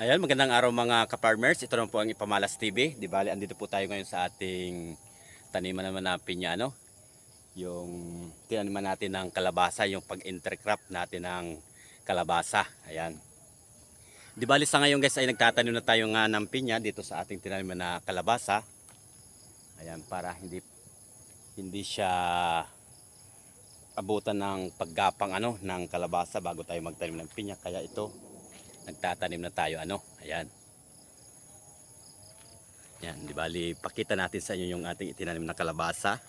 Ayan, magandang araw mga ka-farmers. Ito naman po ang Ipamalas TV. Di bali, andito po tayo ngayon sa ating taniman naman na pinya, ano? Yung tinaniman natin ng kalabasa, yung pag-intercrop natin ng kalabasa. Ayan. Di bali sa ngayon guys ay nagtatanim na tayo nga ng pinya dito sa ating tinaniman na kalabasa. Ayan, para hindi hindi siya abutan ng paggapang ano ng kalabasa bago tayo magtanim ng pinya. Kaya ito nagtatanim na tayo ano? Ayan. Yan di bali pakita natin sa inyo yung ating itinanim na kalabasa.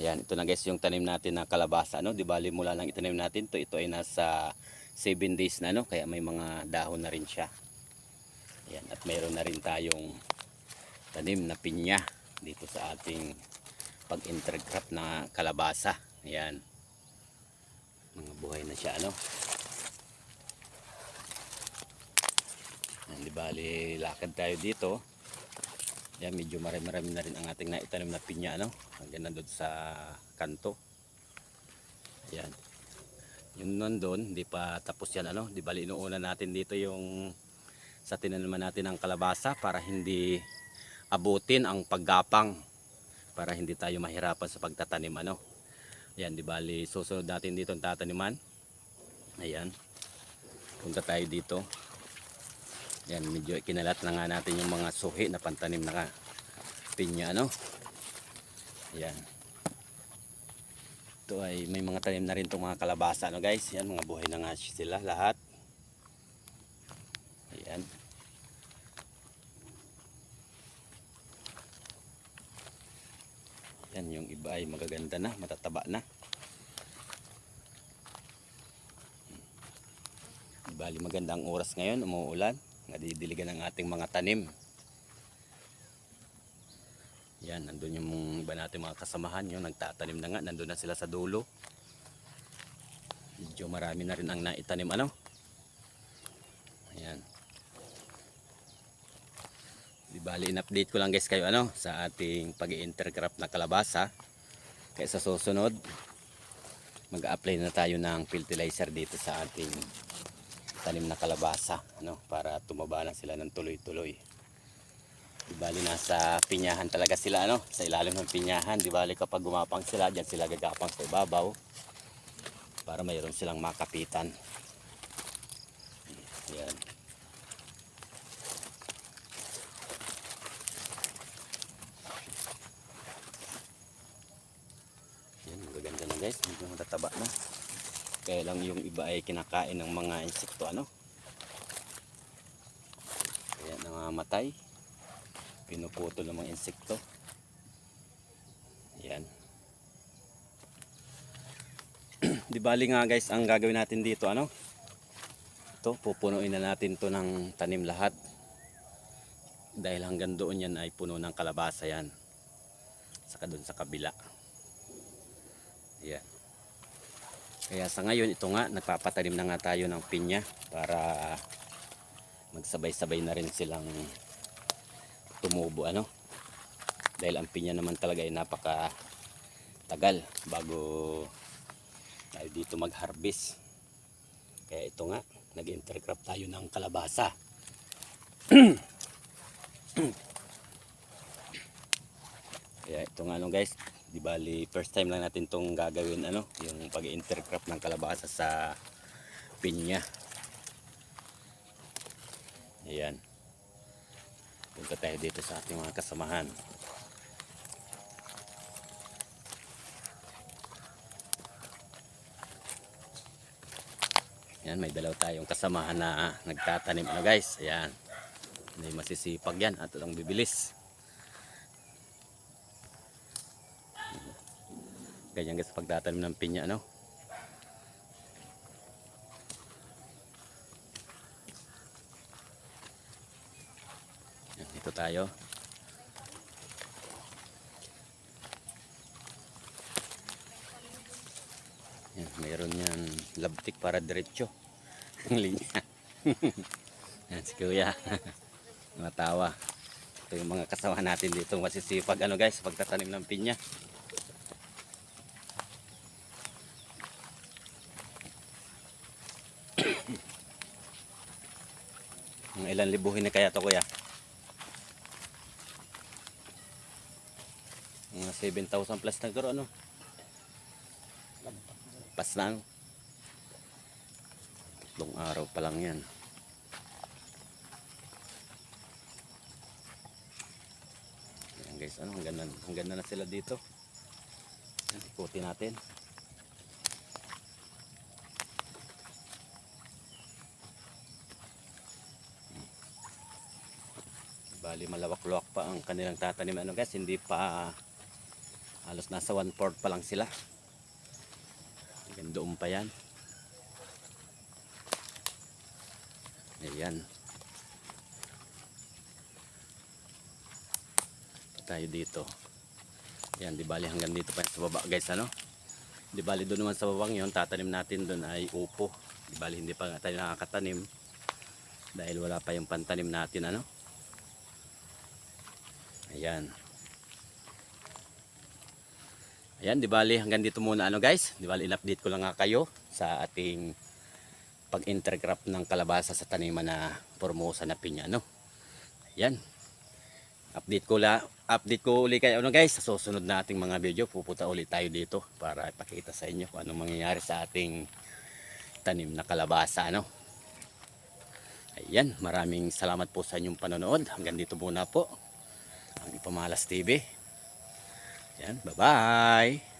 Ayan ito na guys yung tanim natin na kalabasa ano? Di bali mula lang itanim natin to ito ay nasa 7 days na ano? Kaya may mga dahon na rin siya. Ayan at mayroon na rin tayong tanim na pinya dito sa ating pag intercrop na kalabasa. Ayan. Mga buhay na siya ano Yan, di bali, lakad tayo dito. Yan, medyo marami-marami na rin ang ating naitanim na pinya, ano? Hanggang nandun sa kanto. Yan. Yung nandun, hindi pa tapos yan, ano? Di bali, inuuna natin dito yung sa tinanaman natin ng kalabasa para hindi abutin ang paggapang para hindi tayo mahirapan sa pagtatanim, ano? Yan, di bali, susunod natin dito ang tataniman. Ayan. Punta tayo dito. Yan, medyo kinalat na nga natin yung mga suhi na pantanim na. Pinya, ano? Yan. Ito ay may mga tanim na rin itong mga kalabasa, ano guys? Yan, mga buhay na nga sila lahat. Ayan. Yan, yung iba ay magaganda na, matataba na. Bali magandang oras ngayon, umuulan nadidiligan ng ating mga tanim. Yan, nandun yung iba natin mga kasamahan, yung nagtatanim na nga, nandun na sila sa dulo. Medyo marami na rin ang naitanim, ano? Ayan. Di bali, in-update ko lang guys kayo, ano, sa ating pag intercrop na kalabasa. Kaya sa susunod, mag-apply na tayo ng fertilizer dito sa ating tanim na kalabasa ano para tumaba na sila ng tuloy-tuloy. Di bali nasa pinyahan talaga sila ano sa ilalim ng pinyahan. Di bali kapag gumapang sila diyan sila gagapang sa ibabaw para mayroon silang makapitan. Yan. Yan, magaganda na guys. Medyo matataba na. Kaya lang yung iba ay kinakain ng mga insekto ano. Kaya nangamatay. Pinuputol ng mga insekto. Yan. Di bali nga guys ang gagawin natin dito ano. Ito pupunuin na natin to ng tanim lahat. Dahil hanggang doon yan ay puno ng kalabasa yan. Saka doon sa kabila. Yan. Kaya sa ngayon ito nga nagpapatanim na nga tayo ng pinya para magsabay-sabay na rin silang tumubo ano. Dahil ang pinya naman talaga ay napaka tagal bago tayo dito mag-harvest. Kaya ito nga nag-intercrop tayo ng kalabasa. Kaya ito nga ano guys, di bali first time lang natin tong gagawin ano, yung pag-intercrop ng kalabasa sa pinya. Ayan. Punta tayo dito sa ating mga kasamahan. Yan, may dalaw tayong kasamahan na nagtatanim na guys. Ayan. May masisipag yan at ang bibilis. Ganyan guys pagtatanim ng pinya no. Dito tayo. Yan, mayroon yan labtik para diretso. Ang linya. Yan si Kuya. Matawa. Ito yung mga kasama natin dito masisipag ano guys pagtatanim ng pinya. Mga ilan libuhin na kaya to kuya? Mga 7,000 plus na garo ano? Pas na? Tatlong araw pa lang yan. Ayan guys, ano, hanggang na, hanggang na, na sila dito. Ikutin natin. Bali malawak-luwak pa ang kanilang tatanim ano guys, hindi pa halos nasa one fourth pa lang sila. Hanggang doon pa yan. Ayan. Tayo dito. Ayan, di bali hanggang dito pa yan sa baba guys ano. Di bali doon naman sa babang yon tatanim natin doon ay upo. Di bali hindi pa tayo nakakatanim dahil wala pa yung pantanim natin ano. Ayan. Ayan, di bali hanggang dito muna ano guys. Di bali in-update ko lang nga kayo sa ating pag-intercrop ng kalabasa sa taniman na formosa na pinya no. Ayan. Update ko la update ko uli kayo ano guys sa susunod nating mga video pupunta ulit tayo dito para ipakita sa inyo kung anong mangyayari sa ating tanim na kalabasa ano. Ayan, maraming salamat po sa inyong panonood. Hanggang dito muna po ang Ipamalas TV. Yan, bye-bye.